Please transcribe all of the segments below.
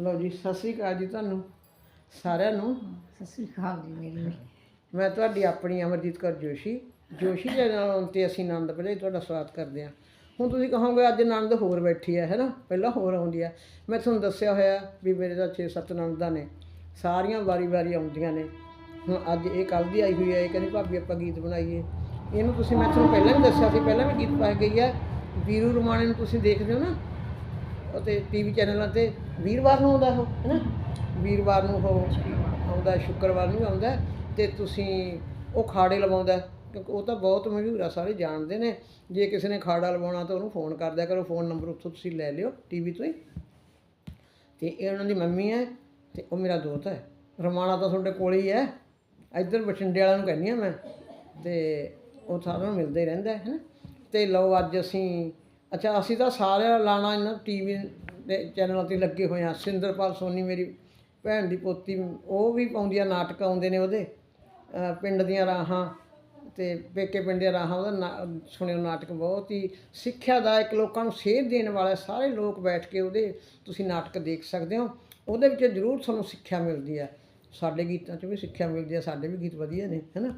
ਲਓ ਜੀ ਸਤਿ ਸ੍ਰੀ ਅਕਾਲ ਜੀ ਤੁਹਾਨੂੰ ਸਾਰਿਆਂ ਨੂੰ। ਸਤਿ ਸ੍ਰੀ ਅਕਾਲ ਜੀ ਮੇਰੀ। ਮੈਂ ਤੁਹਾਡੀ ਆਪਣੀ ਅਮਰਜੀਤ ਕੌਰ ਜੋਸ਼ੀ ਜੋਸ਼ੀ ਦੇ ਨਾਲ ਤੇ ਅਸੀਂ ਆਨੰਦ ਪਹਿਲੇ ਤੁਹਾਡਾ ਸਵਾਗਤ ਕਰਦੇ ਹਾਂ। ਹੁਣ ਤੁਸੀਂ ਕਹੋਗੇ ਅੱਜ ਆਨੰਦ ਹੋਰ ਬੈਠੀ ਹੈ ਹੈਨਾ? ਪਹਿਲਾਂ ਹੋਰ ਆਉਂਦੀ ਹੈ। ਮੈਂ ਤੁਹਾਨੂੰ ਦੱਸਿਆ ਹੋਇਆ ਵੀ ਮੇਰੇ ਤਾਂ 6-7 ਆਨੰਦਾਂ ਨੇ ਸਾਰੀਆਂ ਵਾਰੀ-ਵਾਰੀ ਆਉਂਦੀਆਂ ਨੇ। ਹੁਣ ਅੱਜ ਇਹ ਕੱਲ ਦੀ ਆਈ ਹੋਈ ਹੈ ਇਹ ਕਹਿੰਦੀ ਭਾਬੀ ਆਪਾਂ ਗੀਤ ਬਣਾਈਏ। ਇਹਨੂੰ ਤੁਸੀਂ ਮੈਂ ਤੁਹਾਨੂੰ ਪਹਿਲਾਂ ਵੀ ਦੱਸਿਆ ਸੀ ਪਹਿਲਾਂ ਵੀ ਗੀਤ ਪਾਇਆ ਗਈ ਹੈ ਵੀਰੂ ਰਮਾਣੇ ਨੂੰ ਤੁਸੀਂ ਦੇਖਦੇ ਹੋ ਨਾ ਅਤੇ ਟੀਵੀ ਚੈਨਲਾਂ ਤੇ। ਵੀਰਵਾਰ ਨੂੰ ਆਉਂਦਾ ਉਹ ਹੈਨਾ ਵੀਰਵਾਰ ਨੂੰ ਉਹ ਆਉਂਦਾ ਸ਼ੁੱਕਰਵਾਰ ਨੂੰ ਆਉਂਦਾ ਤੇ ਤੁਸੀਂ ਉਹ ਖਾੜੇ ਲਵਾਉਂਦਾ ਕਿਉਂਕਿ ਉਹ ਤਾਂ ਬਹੁਤ ਮਸ਼ਹੂਰ ਆ ਸਾਰੇ ਜਾਣਦੇ ਨੇ। ਜੇ ਕਿਸੇ ਨੇ ਖਾੜਾ ਲਵਾਉਣਾ ਤਾਂ ਉਹਨੂੰ ਫੋਨ ਕਰਦਿਆ ਕਰੋ ਫੋਨ ਨੰਬਰ ਉੱਥੋਂ ਤੁਸੀਂ ਲੈ ਲਿਓ ਟੀਵੀ ਤੋਂ ਹੀ। ਤੇ ਇਹ ਉਹਨਾਂ ਦੀ ਮੰਮੀ ਹੈ ਤੇ ਉਹ ਮੇਰਾ ਦੋਸਤ ਹੈ। ਰਮਾਣਾ ਤਾਂ ਤੁਹਾਡੇ ਕੋਲ ਹੀ ਹੈ। ਇੱਧਰ ਬਠਿੰਡੇ ਵਾਲਿਆਂ ਨੂੰ ਕਹਿੰਦੀ ਆ ਮੈਂ। ਤੇ ਉਹ ਸਾਰਿਆਂ ਨੂੰ ਮਿਲਦਾ ਰਹਿੰਦਾ ਹੈ ਨਾ? ਤੇ ਲਓ ਅੱਜ ਅਸੀਂ ਅੱਛਾ ਅਸੀਂ ਤਾਂ ਸਾਰਿਆਂ ਲਾਣਾ ਇਹਨਾਂ ਟੀਵੀ ਦੇ ਚੈਨਲਾਂ ਤੇ ਲੱਗੇ ਹੋਏ ਆ। ਸਿੰਦਰਪਾਲ ਸੋਨੀ ਮੇਰੀ ਭੈਣ ਦੀ ਪੋਤੀ, ਉਹ ਵੀ ਪਾਉਂਦੀ ਆ ਨਾਟਕ ਆਉਂਦੇ ਨੇ ਉਹਦੇ ਪਿੰਡ ਦੀਆਂ ਰਾਹਾਂ ਤੇ ਪੇਕੇ ਪਿੰਡ ਦੀਆਂ ਰਾਹਾਂ, ਉਹਦਾ ਨਾ- ਸੁਣਿਓ ਨਾਟਕ ਬਹੁਤ ਹੀ ਸਿੱਖਿਆਦਾਇਕ ਲੋਕਾਂ ਨੂੰ ਸੇਧ ਦੇਣ ਵਾਲਾ ਸਾਰੇ ਲੋਕ ਬੈਠ ਕੇ ਉਹਦੇ ਤੁਸੀਂ ਨਾਟਕ ਦੇਖ ਸਕਦੇ ਹੋ। ਉਹਦੇ ਵਿੱਚ ਜ਼ਰੂਰ ਤੁਹਾਨੂੰ ਸਿੱਖਿਆ ਮਿਲਦੀ ਹੈ। ਸਾਡੇ ਗੀਤਾਂ 'ਚ ਵੀ ਸਿੱਖਿਆ ਮਿਲਦੀ ਹੈ, ਸਾਡੇ ਵੀ ਗੀਤ ਵਧੀਆ ਨੇ, ਹੈਨਾ?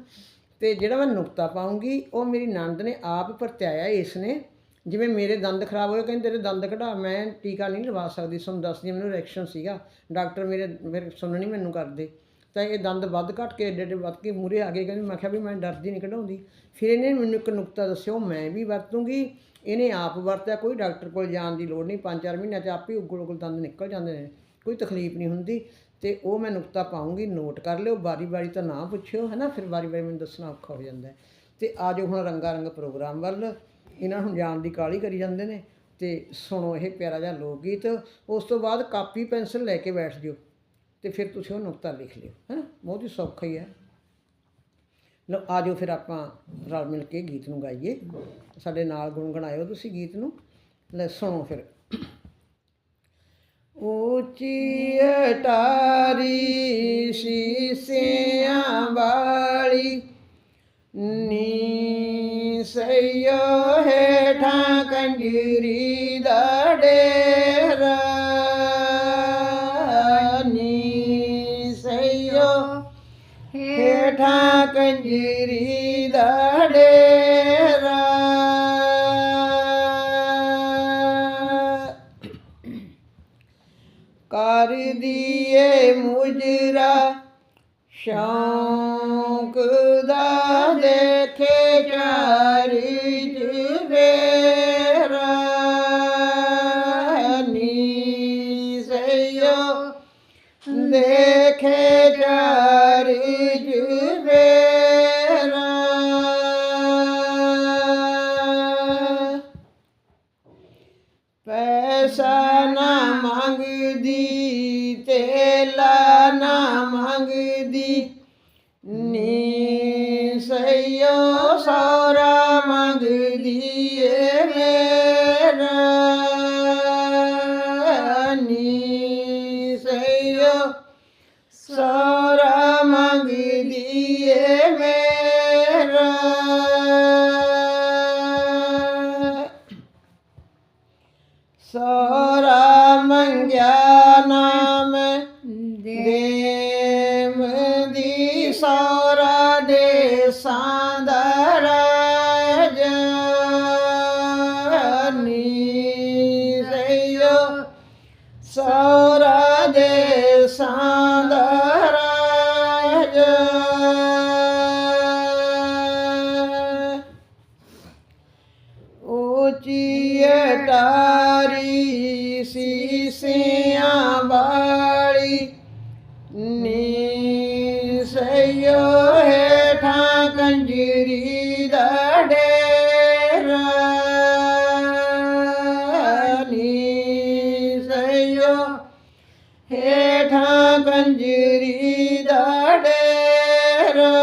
ਤੇ ਜਿਹੜਾ ਮੈਂ ਨੁਕਤਾ ਪਾਉਂਗੀ, ਉਹ ਮੇਰੀ ਨੰਦ ਨੇ ਆਪ ਪਰਤਿਆਇਆ ਇਸ ਨੇ। ਜਿਵੇਂ ਮੇਰੇ ਦੰਦ ਖਰਾਬ ਹੋਏ ਕਹਿੰਦੇ ਤੇਰੇ ਦੰਦ ਕਢਾ, ਮੈਂ ਟੀਕਾ ਨਹੀਂ ਲਵਾ ਸਕਦੀ, ਤੁਹਾਨੂੰ ਦੱਸਦੀ ਮੈਨੂੰ ਰਿਐਕਸ਼ਨ ਸੀਗਾ। ਡਾਕਟਰ ਮੇਰੇ ਮੇਰੇ ਸੁਣਨ ਨਹੀਂ ਮੈਨੂੰ ਕਰਦੇ। ਤਾਂ ਇਹ ਦੰਦ ਵੱਧ ਘਟ ਕੇ, ਏਡੇ ਏਡੇ ਵੱਧ ਕੇ ਮੂਰੇ ਆ ਗਏ, ਕਹਿੰਦੇ ਮੈਂ ਕਿਹਾ ਵੀ ਮੈਂ ਡਰਦੀ ਨਹੀਂ ਕਢਾਉਂਦੀ। ਫਿਰ ਇਹਨੇ ਮੈਨੂੰ ਇੱਕ ਨੁਕਤਾ ਦੱਸਿਓ ਮੈਂ ਵੀ ਵਰਤੂੰਗੀ, ਇਹਨੇ ਆਪ ਵਰਤਿਆ, ਕੋਈ ਡਾਕਟਰ ਕੋਲ ਜਾਣ ਦੀ ਲੋੜ ਨਹੀਂ 5-4 ਮਹੀਨਿਆਂ 'ਚ ਆਪੇ ਉਗਲ ਉਗਲ ਦੰਦ ਨਿਕਲ ਜਾਂਦੇ ਨੇ, ਕੋਈ ਤਕਲੀਫ ਨਹੀਂ ਹੁੰਦੀ। ਤੇ ਉਹ ਮੈਂ ਨੁਕਤਾ ਪਾਉਂਗੀ ਨੋਟ ਕਰ ਲਿਓ ਬਾਰੀ ਬਾਰੀ ਤਾਂ ਨਾ ਪੁੱਛਿਓ ਹੈ ਨਾ ਫਿਰ ਬਾਰੀ ਬਾਰੀ ਮੈਨੂੰ ਦੱਸਣਾ ਔਖਾ ਹੋ ਜਾਂਦਾ। ਹੈ। ਤੇ ਆਜੋ ਹੁਣ ਰੰਗਾ ਰੰਗ ਪ੍ਰੋਗਰਾਮ ਵੱਲ। ਇਹਨਾਂ ਨੂੰ ਜਾਣ ਦੀ ਕਾਲੀ ਕਰੀ ਜਾਂਦੇ ਨੇ ਤੇ ਸੁਣੋ ਇਹ ਪਿਆਰਾ ਜਿਹਾ ਲੋਕ ਗੀਤ ਉਸ ਤੋਂ ਬਾਅਦ ਕਾਪੀ ਪੈਨਸਲ ਲੈ ਕੇ ਬੈਠ ਜਿਓ ਤੇ ਫਿਰ ਤੁਸੀਂ ਉਹ ਨੁਕਤਾ ਲਿਖ ਲਿਓ ਹੈ ਨਾ ਬਹੁਤ ਹੀ ਸੌਖਾ ਹੀ ਹੈ। ਲਓ ਆਜੋ ਫਿਰ ਆਪਾਂ ਰਲ ਮਿਲ ਕੇ ਗੀਤ ਨੂੰ ਗਾਈਏ। ਸਾਡੇ ਨਾਲ ਗੁਣਗੁਣਾਇਓ ਤੁਸੀਂ ਗੀਤ ਨੂੰ। ਲੈ, ਸੁਣੋ ਫਿਰ। ਉੱਚੀ ਅਟਾਰੀ ਸ਼ੀਸਿਆਂ ਵਾਲੀ ਨੀ ਸਈਓ ਹੇਠਾਂ ਕੰਜਰੀ ਦਾ ਡੇਰਾ ਨੀ ਸਈਓ ਹੇਠਾਂ ਕੰਜਰੀ ਸੌਰਾ ਮੰਗਦੀ ਏ ਮੇਰਾ ਨੀ ਸਈਓ ਸੌਰਾ ਮੰਗਦੀ ਏ ਮੇਰਾ ਸੋਰਾ ਮੰਗਿਆ ਸੀਸਿਆਂ ਵਾਲੀ ਨੀ ਸਈਓ ਹੇਠਾਂ ਕੰਜਰੀ ਦਾ ਡੇਰਾ। ਨੀ ਸਈਓ ਹੇਠਾਂ ਕੰਜਰੀ ਦਾ ਡੇਰਾ।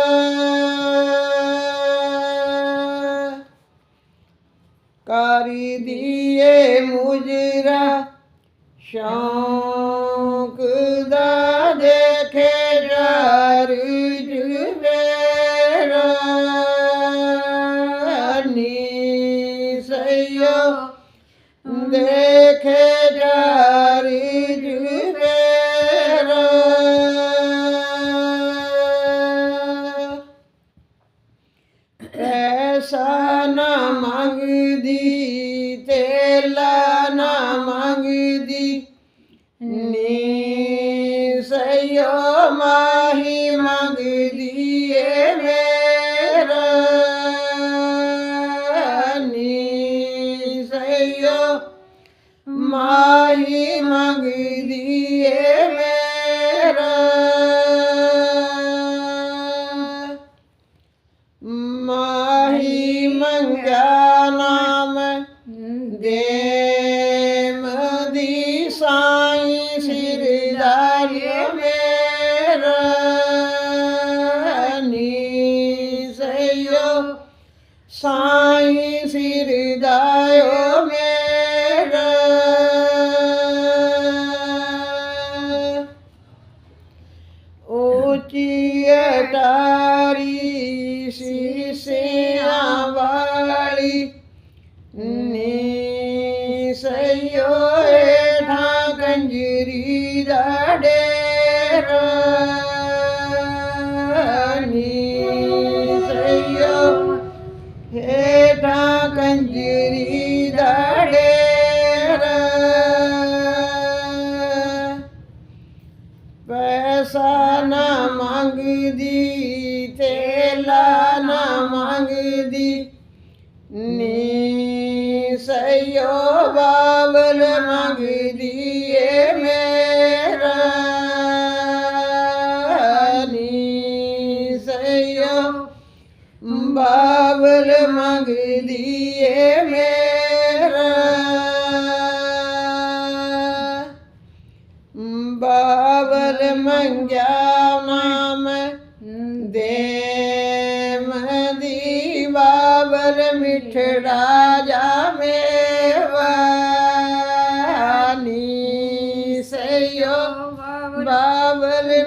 ਕਰੀ ਦੀਏ ਮੁਜਰਾ Şarkıda deke carücü verani seyo deke carücü verani sana magdi with the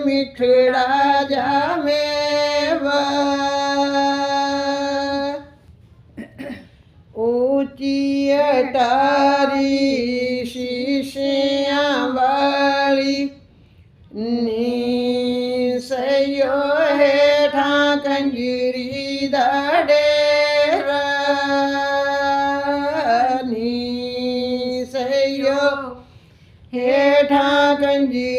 ਮਿਠੜਾ ਜਾਵੇਵਾ ਉੱਚੀ ਅਟਾਰੀ ਸ਼ੀਸ਼ਿਆਂ ਵਾਲੀ ਨੀ ਸਯੋ ਹੇਠਾਂ ਕੰਜਰੀ ਦਾ ਡੇਰਾ। ਨੀ ਸਯੋ ਹੇਠਾਂ ਕੰਜਰੀ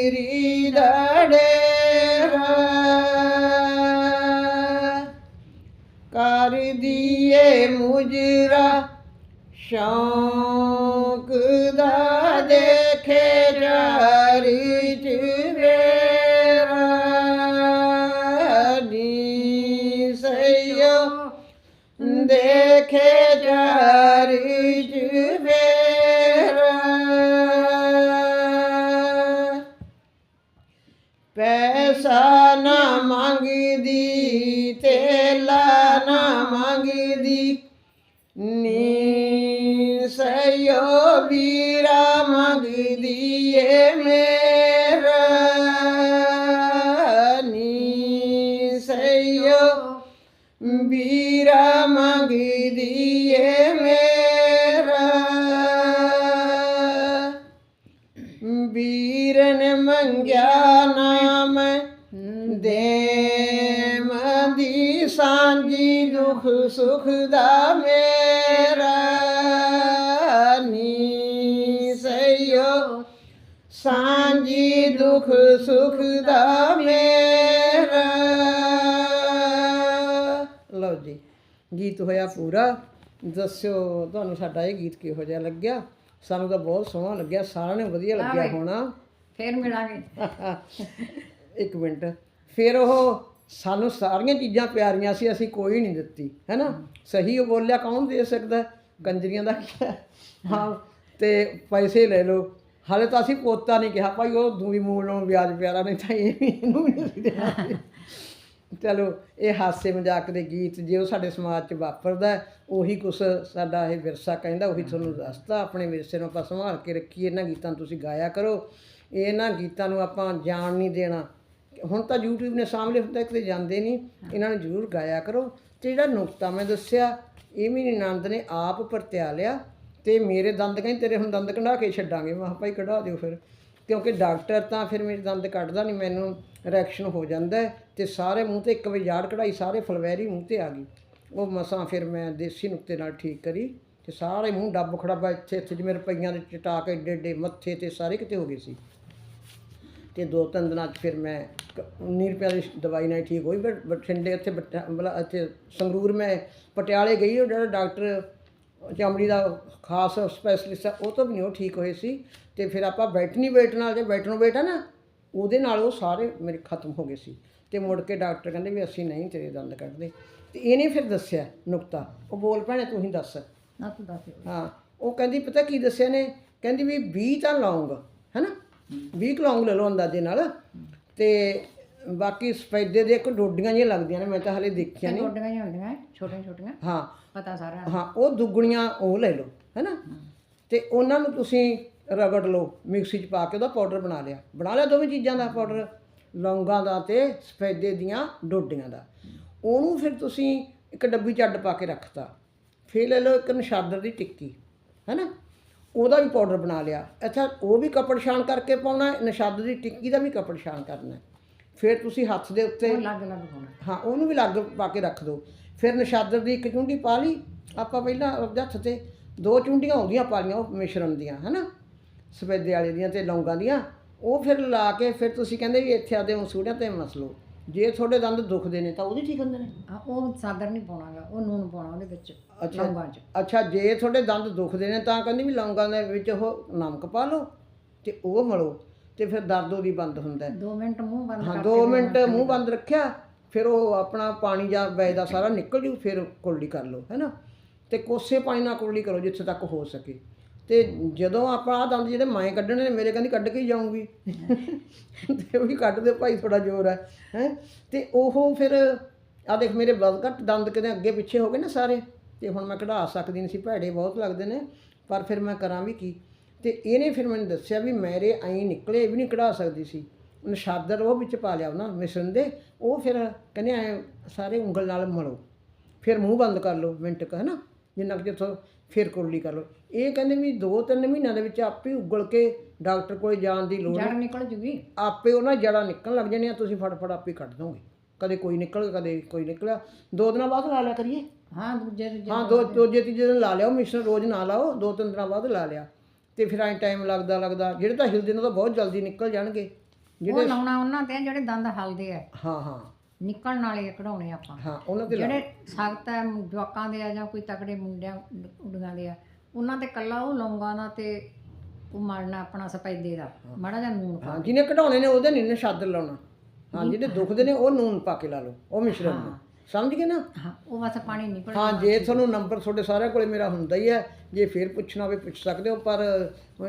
ਦੀਏ ਮੁਜਰਾ ਸਯੋ ਵੀਰਾ ਮੰਗਦੀ ਏ ਮੇਰਾ ਨੀ ਸਯੋ ਵੀਰਾ ਮੰਗਦੀ ਏ ਮੇਰਾ ਵੀਰਨ ਮੰਗਿਆ ਨਾਮ ਦੇ ਮਦੀ ਸਾਂਝੀ ਦੁਖ ਸੁਖ ਦਾ ਦੁਖ ਸੁਖ ਦਾ ਮੇਰਾ। ਲਓ ਜੀ ਗੀਤ ਹੋਇਆ ਪੂਰਾ। ਦੱਸਿਓ ਤੁਹਾਨੂੰ ਸਾਡਾ ਇਹ ਗੀਤ ਕਿਹੋ ਜਿਹਾ ਲੱਗਿਆ? ਸਾਨੂੰ ਤਾਂ ਬਹੁਤ ਸੋਹਣਾ ਲੱਗਿਆ ਸਾਰਿਆਂ ਨੂੰ ਵਧੀਆ ਲੱਗਿਆ ਹੋਣਾ। ਫੇਰ ਮਿਲਾਂਗੇ। ਇੱਕ ਮਿੰਟ। ਫਿਰ ਉਹ ਸਾਨੂੰ ਸਾਰੀਆਂ ਚੀਜ਼ਾਂ ਪਿਆਰੀਆਂ ਸੀ ਅਸੀਂ ਕੋਈ ਨਹੀਂ ਦਿੱਤੀ ਹੈਨਾ? ਸਹੀ ਉਹ ਬੋਲਿਆ ਕੌਣ ਦੇ ਸਕਦਾ? ਕੰਜਰੀਆਂ ਦਾ? ਹਾਂ ਤੇ ਪੈਸੇ ਲੈ ਲਓ। ਹਾਲੇ ਤਾਂ ਅਸੀਂ ਪੋਤਾ ਨਹੀਂ ਕਿਹਾ ਭਾਈ ਉਹ ਦੂਈ ਮੂਲ ਨੂੰ ਵਿਆਜ ਪਿਆਰਾ ਨਹੀਂ ਤਾਂ ਇਹ ਵੀ ਇਹਨੂੰ ਵੀ ਨਹੀਂ ਦੇਣਾ। ਚਲੋ ਇਹ ਹਾਸੇ ਮਜ਼ਾਕ ਦੇ ਗੀਤ ਜੇ ਉਹ ਸਾਡੇ ਸਮਾਜ 'ਚ ਵਾਪਰਦਾ ਉਹੀ ਕੁਛ ਸਾਡਾ ਇਹ ਵਿਰਸਾ ਕਹਿੰਦਾ ਉਹੀ ਤੁਹਾਨੂੰ ਦੱਸਦਾ ਆਪਣੇ ਵਿਰਸੇ ਨੂੰ ਆਪਾਂ ਸੰਭਾਲ ਕੇ ਰੱਖੀਏ ਇਹਨਾਂ ਗੀਤਾਂ ਨੂੰ ਤੁਸੀਂ ਗਾਇਆ ਕਰੋ। ਇਹਨਾਂ ਗੀਤਾਂ ਨੂੰ ਆਪਾਂ ਜਾਣ ਨਹੀਂ ਦੇਣਾ। ਹੁਣ ਤਾਂ YouTube ਨੇ ਸਾਹਮਣੇ ਹੁੰਦਾ ਕਿਤੇ ਜਾਂਦੇ ਨਹੀਂ ਇਹਨਾਂ ਨੂੰ ਜ਼ਰੂਰ ਗਾਇਆ ਕਰੋ। ਤੇ ਜਿਹੜਾ ਨੁਕਤਾ ਮੈਂ ਦੱਸਿਆ ਇਹ ਵੀ ਨੰਦ ਨੇ ਆਪ ਪਰਤਿਆ ਲਿਆ। ਤੇ ਮੇਰੇ ਦੰਦ ਕਹਿੰਦੇ ਤੇਰੇ ਹੁਣ ਦੰਦ ਕਢਾ ਕੇ ਛੱਡਾਂਗੇ। ਮੈਂ ਕਿਹਾ ਭਾਈ ਕਢਾ ਦਿਓ ਫਿਰ। ਕਿਉਂਕਿ ਡਾਕਟਰ ਤਾਂ ਫਿਰ ਮੇਰੇ ਦੰਦ ਕੱਢਦਾ ਨਹੀਂ ਮੈਨੂੰ ਰਿਐਕਸ਼ਨ ਹੋ ਜਾਂਦਾ ਹੈ ਤੇ ਸਾਰੇ ਮੂੰਹ ਤੇ ਇੱਕ ਵਜੇ ਜਾੜ ਕਢਾਈ, ਸਾਰੇ ਫਲਵੈਰੀ ਮੂੰਹ ਤੇ ਆ ਗਈ। ਉਹ ਮਸਾਂ ਫਿਰ ਮੈਂ ਦੇਸੀ ਨੁਕਤੇ ਨਾਲ ਠੀਕ ਕਰੀ ਤੇ ਸਾਰੇ ਮੂੰਹ ਡੱਬ ਖੜਾਬਾ ਇੱਥੇ ਇੱਥੇ ਜਿਵੇਂ ਰੁਪਈਆਂ ਦੇ ਚਟਾ ਕੇ ਏਡੇ ਏਡੇ ਮੱਥੇ ਤੇ ਸਾਰੇ ਕਿਤੇ ਹੋ ਗਏ ਸੀ। ਤੇ ਦੋ ਤਿੰਨ ਦਿਨਾਂ 'ਚ ਫਿਰ ਮੈਂ ਕ- 19 ਰੁਪਏ ਦੀ ਦਵਾਈ ਨਾਲ ਹੀ ਠੀਕ ਹੋਈ, ਬਟ ਬਠਿੰਡੇ ਉੱਥੇ ਬਟ- ਮਤਲਬ ਇੱਥੇ ਸੰਗਰੂਰ ਮੈਂ ਪਟਿਆਲੇ ਗਈ, ਉਹ ਜਿਹੜਾ ਡਾਕਟਰ ਚਮੜੀ ਦਾ ਖਾਸ ਸਪੈਸ਼ਲਿਸਟ ਆ ਉਹ ਤੋਂ ਵੀ ਨਹੀਂ ਉਹ ਠੀਕ ਹੋਏ ਸੀ। ਤੇ ਫਿਰ ਆਪਾਂ ਬੈਠਣੀ ਵੇਟ ਨਾਲ ਜੇ ਬੈਠਣੋ ਵੇਟ ਆ ਨਾ ਉਹਦੇ ਨਾਲ ਉਹ ਸਾਰੇ ਮੇਰੇ ਖਤਮ ਹੋ ਗਏ ਸੀ। ਤੇ ਮੁੜ ਕੇ ਡਾਕਟਰ ਕਹਿੰਦੇ ਵੀ ਅਸੀਂ ਨਹੀਂ ਤੇਰੇ ਦੰਦ ਕੱਢਦੇ। ਤੇ ਇਹਨੇ ਫਿਰ ਦੱਸਿਆ ਨੁਕਤਾ। ਉਹ ਬੋਲ ਭੈਣੇ ਤੂੰ ਹੀ ਦੱਸ। ਨਾ ਤੂੰ ਦੱਸ। ਹਾਂ ਉਹ ਕਹਿੰਦੀ ਪਤਾ ਕੀ ਦੱਸਿਆ ਨੇ? ਕਹਿੰਦੀ ਵੀ 20 ਤਾਂ ਲੌਂਗ ਹੈਨਾ? 20 ਕੁ ਲੌਂਗ ਲੈ ਲਓ ਅੰਦਾਜ਼ੇ ਨਾਲ। ਤੇ ਬਾਕੀ ਸਫੈਦੇ ਦੇ ਇੱਕ ਡੋਡੀਆਂ ਜਿਹੀਆਂ ਲੱਗਦੀਆਂ ਨੇ ਮੈਂ ਤਾਂ ਹਲੇ ਦੇਖੀਆਂ ਨਹੀਂ। ਛੋਟੀਆਂ ਜਿਹੀਆਂ ਹੁੰਦੀਆਂ ਛੋਟੀਆਂ ਛੋਟੀਆਂ ਹਾਂ। ਪਤਾ ਸਾਰਾ ਹਾਂ ਉਹ ਦੁੱਗਣੀਆਂ ਉਹ ਲੈ ਲਓ ਹੈਨਾ? ਤੇ ਉਹਨਾਂ ਨੂੰ ਤੁਸੀਂ ਰਗੜ ਲਓ ਮਿਕਸੀ 'ਚ ਪਾ ਕੇ ਉਹਦਾ ਪਾਊਡਰ ਬਣਾ ਲਿਆ। ਬਣਾ ਲਿਆ ਦੋਵੇਂ ਚੀਜ਼ਾਂ ਦਾ ਪਾਊਡਰ ਲੌਂਗਾਂ ਦਾ ਤੇ ਸਫੈਦੇ ਦੀਆਂ ਡੋਡੀਆਂ ਦਾ। ਉਹਨੂੰ ਫਿਰ ਤੁਸੀਂ ਇੱਕ ਡੱਬੀ 'ਚ ਅੱਡ ਪਾ ਕੇ ਰੱਖਤਾ। ਫਿਰ ਲੈ ਲਓ ਇੱਕ ਨਸ਼ਾਦਰ ਦੀ ਟਿੱਕੀ ਹੈਨਾ? ਉਹਦਾ ਵੀ ਪਾਊਡਰ ਬਣਾ ਲਿਆ। ਅੱਛਾ ਉਹ ਵੀ ਕਪੜ ਛਾਣ ਕਰਕੇ ਪਾਉਣਾ ਨਸ਼ਾਦਰ ਦੀ ਟਿੱਕੀ ਦਾ ਵੀ ਕਪੜ ਛਾਣ ਕਰਨਾ। ਫਿਰ ਤੁਸੀਂ ਹੱਥ ਦੇ ਉੱਤੇ ਉਹ ਲੱਗ ਲੱਗ ਹੋਣਾ ਹਾਂ ਉਹਨੂੰ ਵੀ ਲੱਗ ਪਾ ਕੇ ਰੱਖ ਦਿਓ। ਫਿਰ ਨਸ਼ਾਦਰ ਦੀ ਇੱਕ ਚੁੰਡੀ ਪਾ ਲਈ। ਆਪਾਂ ਪਹਿਲਾਂ ਉਹਦੇ ਹੱਥ ਤੇ ਦੋ ਚੁੰਡੀਆਂ ਉਹਦੀਆਂ ਪਾ ਲਈਆਂ ਉਹ ਮਿਸ਼ਰਣ ਦੀਆਂ ਹਨਾ? ਸਫੈਦੇ ਵਾਲੇ ਦੀਆਂ ਤੇ ਲੌਂਗਾਂ ਦੀਆਂ। ਉਹ ਫਿਰ ਲਾ ਕੇ ਫਿਰ ਤੁਸੀਂ ਕਹਿੰਦੇ ਵੀ ਇੱਥੇ ਆਦੇ ਮਸੂੜਿਆਂ ਤੇ ਮਸ ਲਓ ਜੇ ਤੁਹਾਡੇ ਦੰਦ ਦੁਖਦੇ ਨੇ ਤਾਂ ਉਹਦੀ ਠੀਕ ਹੁੰਦੇ ਨੇ। ਆ ਉਹ ਸਾਦਰ ਨਹੀਂ ਪਾਉਣਾਗਾ ਉਹ ਨੂਨ ਪਾਉਣਾ ਉਹਦੇ ਵਿੱਚ ਲੌਂਗਾਂ 'ਚ। ਅੱਛਾ ਜੇ ਤੁਹਾਡੇ ਦੰਦ ਦੁਖਦੇ ਨੇ ਤਾਂ ਕਹਿੰਦੀ ਵੀ ਲੌਂਗਾਂ ਦੇ ਵਿੱਚ ਉਹ ਨਮਕ ਪਾ ਲਓ ਤੇ ਉਹ ਮਲੋ ਤੇ ਫਿਰ ਦਰਦ ਉਹਦੀ ਬੰਦ ਹੁੰਦਾ। ਹੈ 2 ਮਿੰਟ ਮੂੰਹ ਬੰਦ ਹਾਂ ਕਰਕੇ 2 ਮਿੰਟ ਮੂੰਹ ਬੰਦ ਰੱਖਿਆ ਫਿਰ ਉਹ ਆਪਣਾ ਪਾਣੀ ਜਾਂ ਵੈਦਾ ਸਾਰਾ ਨਿਕਲ ਜੂ, ਫਿਰ ਕੁਰਲੀ ਕਰ ਲਓ ਹੈਨਾ ਤੇ ਕੋਸੇ ਪਾਣੀ ਨਾਲ ਕੁਰਲੀ ਕਰੋ ਜਿੱਥੇ ਤੱਕ ਹੋ ਸਕੇ। ਤੇ ਜਦੋਂ ਆਪਾਂ ਆ ਦੰਦ ਜਿਹੜੇ ਮੈਂ ਕੱਢਣੇ ਨੇ, ਮੇਰੇ ਕਹਿੰਦੀ ਕੱਢ ਕੇ ਹੀ ਜਾਊਂਗੀ। ਤੇ ਉਹ ਵੀ ਕੱਢ ਦੇ ਭਾਈ ਥੋੜਾ ਜ਼ੋਰ ਹੈ ਹੈ? ਤੇ ਉਹ ਫਿਰ ਆ ਦੇਖ ਮੇਰੇ ਬਹੁਤ ਘੱਟ ਦੰਦ ਕਿਤੇ ਅੱਗੇ ਪਿੱਛੇ ਹੋ ਗਏ ਨਾ ਸਾਰੇ, ਤੇ ਹੁਣ ਮੈਂ ਕਢਾ ਸਕਦੀ ਨਹੀਂ ਸੀ, ਭੈੜੇ ਬਹੁਤ ਲੱਗਦੇ ਨੇ, ਪਰ ਫਿਰ ਮੈਂ ਕਰਾਂ ਵੀ ਕੀ? ਤੇ ਇਹਨੇ ਫਿਰ ਮੈਨੂੰ ਦੱਸਿਆ ਵੀ ਮੇਰੇ ਐਂ ਨਿਕਲੇ ਵੀ ਨਹੀਂ ਕਢਾ ਸਕਦੀ ਸੀ। ਨਸ਼ਾਦਰ ਉਹ ਵਿੱਚ ਪਾ ਲਿਆ ਉਹਨਾਂ ਮਿਸ਼ਰਣ ਦੇ ਉਹ ਫਿਰ ਕਹਿੰਦੇ ਐ ਸਾਰੇ ਉਂਗਲ ਨਾਲ ਮਲੋ। ਫਿਰ ਮੂੰਹ ਬੰਦ ਕਰ ਲਓ ਮਿੰਟ ਕ ਹਨਾ? ਜਿੰਨਾ ਕੁ ਜਿੱਥੋਂ ਫਿਰ ਕੁਰਲੀ ਕਰ ਲਓ। ਇਹ ਕਹਿੰਦੇ ਵੀ 2-3 ਮਹੀਨਿਆਂ ਦੇ ਵਿੱਚ ਆਪੇ ਉਗਲ ਕੇ ਡਾਕਟਰ ਕੋਲ ਜਾਣ ਦੀ ਲੋੜ ਜੜ ਨਿਕਲ ਜੂਗੀ। ਆਪੇ ਉਹਨਾਂ ਜੜਾਂ ਨਿਕਲਣ ਲੱਗ ਜਾਣੀਆਂ ਤੁਸੀਂ ਫਟਫਟ ਆਪੇ ਕੱਢ ਦੋਗੇ। ਕਦੇ ਕੋਈ ਨਿਕਲ ਕਦੇ ਕੋਈ ਨਿਕਲਿਆ। ਦੋ ਦਿਨਾਂ ਬਾਅਦ ਲਾ ਲਿਆ ਕਰੀਏ। ਹਾਂ ਦੂਜੇ ਹਾਂ ਦੋ ਦੂਜੇ ਤੀਜੇ ਦਿਨ ਲਾ ਲਿਆ ਉਹ ਮਿਸ਼ਰਣ ਰੋਜ਼ ਨਾ ਲਾਓ ਦੋ ਤਿੰਨ ਦਿਨਾਂ ਬਾਅਦ ਲਾ ਲਿਆ। ਤੇ ਫਿਰ ਐਂ ਟਾਈਮ ਲੱਗਦਾ ਲੱਗਦਾ। ਜਿਹੜੇ ਤਾਂ ਹਿਲਦੇ ਨੇ ਤਾਂ ਬਹੁਤ ਜਲਦੀ ਨਿਕਲ ਜਾਣਗੇ। ਉਹ ਲਾਉਣਾ ਉਹਨਾਂ ਤੇ ਆ ਜਿਹੜੇ ਦੰਦ ਹਲਦੇ ਆ। ਹਾਂ ਹਾਂ। ਨਿਕਲਣ ਵਾਲੇ ਕਢਾਉਣੇ ਆਪਾਂ। ਹਾਂ ਉਹਨਾਂ ਲਾ- ਜਿਹੜੇ ਸਖਤ ਹੈ ਜਵਾਕਾਂ ਦੇ ਆ ਜਾਂ ਕੋਈ ਤਕੜੇ ਮੁੰਡਿਆਂ ਕੁੜੀਆਂ ਦੇ ਆ ਉਹਨਾਂ ਤੇ ਕੱਲਾ ਉਹ ਲੌਂਗਾਂ ਦਾ ਤੇ ਉਹ ਮਲਣਾ ਆਪਣਾ ਸਪੈਦੇ ਦਾ। ਮਾੜਾ ਜਿਹਾ ਨੂਨ ਪਾ ਹਾਂ ਜਿਹਨੇ ਕਢਾਉਣੇ ਨੇ ਉਹਦੇ ਨਹੀਂ ਨਸ਼ਾਦਰ ਲਾਉਣਾ। ਹਾਂ ਜਿਹੜੇ ਦੁਖਦੇ ਨੇ ਉਹ ਨੂਨ ਪਾ ਕੇ ਲਾ ਲਓ ਉਹ ਮਿਸ਼ਰਣ ਨੂੰ। ਸਮਝ ਗਏ ਨਾ? ਹਾਂ ਉਹ ਬਸ ਪਾਣੀ ਨਿਕਲ ਹਾਂ ਜੇ ਤੁਹਾਨੂੰ ਨੰਬਰ ਤੁਹਾਡੇ ਸਾਰਿਆਂ ਕੋਲੇ ਮੇਰਾ ਹੁੰਦਾ ਹੀ ਹੈ ਜੇ ਫਿਰ ਪੁੱਛਣਾ ਹੋਵੇ ਪੁੱਛ ਸਕਦੇ ਹੋ ਪਰ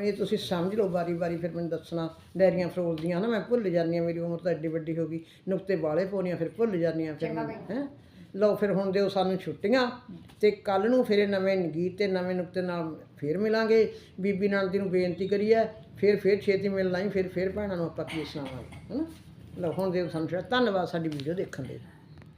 ਇਹ ਤੁਸੀਂ ਸਮਝ ਲਓ ਵਾਰੀ-ਵਾਰੀ ਫਿਰ ਮੈਨੂੰ ਦੱਸਣਾ। ਡੈਰੀਆਂ ਫਰੋਲਦੀਆਂ ਨਾ ਮੈਂ ਭੁੱਲ ਜਾਂਦੀ ਹਾਂ ਮੇਰੀ ਉਮਰ ਤਾਂ ਐਡੀ ਵੱਡੀ ਹੋ ਗਈ। ਨੁਕਤੇ ਵਾਲੇ ਪਾਉਣੀਆਂ ਫਿਰ ਭੁੱਲ ਜਾਂਦੀ ਹਾਂ ਫਿਰ ਹੈ? ਲਓ ਫਿਰ ਹੁਣ ਦਿਓ ਸਾਨੂੰ ਛੁੱਟੀਆਂ ਤੇ ਕੱਲ ਨੂੰ ਫਿਰ ਨਵੇਂ ਗੀਤ ਤੇ ਨਵੇਂ ਨੁਕਤੇ ਨਾਲ ਫਿਰ ਮਿਲਾਂਗੇ। ਬੀਬੀ ਨਾਨਦੀ ਨੂੰ ਬੇਨਤੀ ਕਰੀ ਹੈ ਫਿਰ ਫਿਰ ਛੇਤੀ ਮਿਲਣਾ ਹੀ ਫਿਰ ਫਿਰ ਭੈਣਾਂ ਨੂੰ ਆਪਾਂ ਕੀ ਸੁਣਾਵਾਂਗੇ ਹੈ ਨਾ ਲਓ ਹੁਣ ਦਿਓ ਸਾਨੂੰ। ਧੰਨਵਾਦ ਸਾਡੀ ਵੀਡੀਓ ਦੇਖਣ ਲਈ।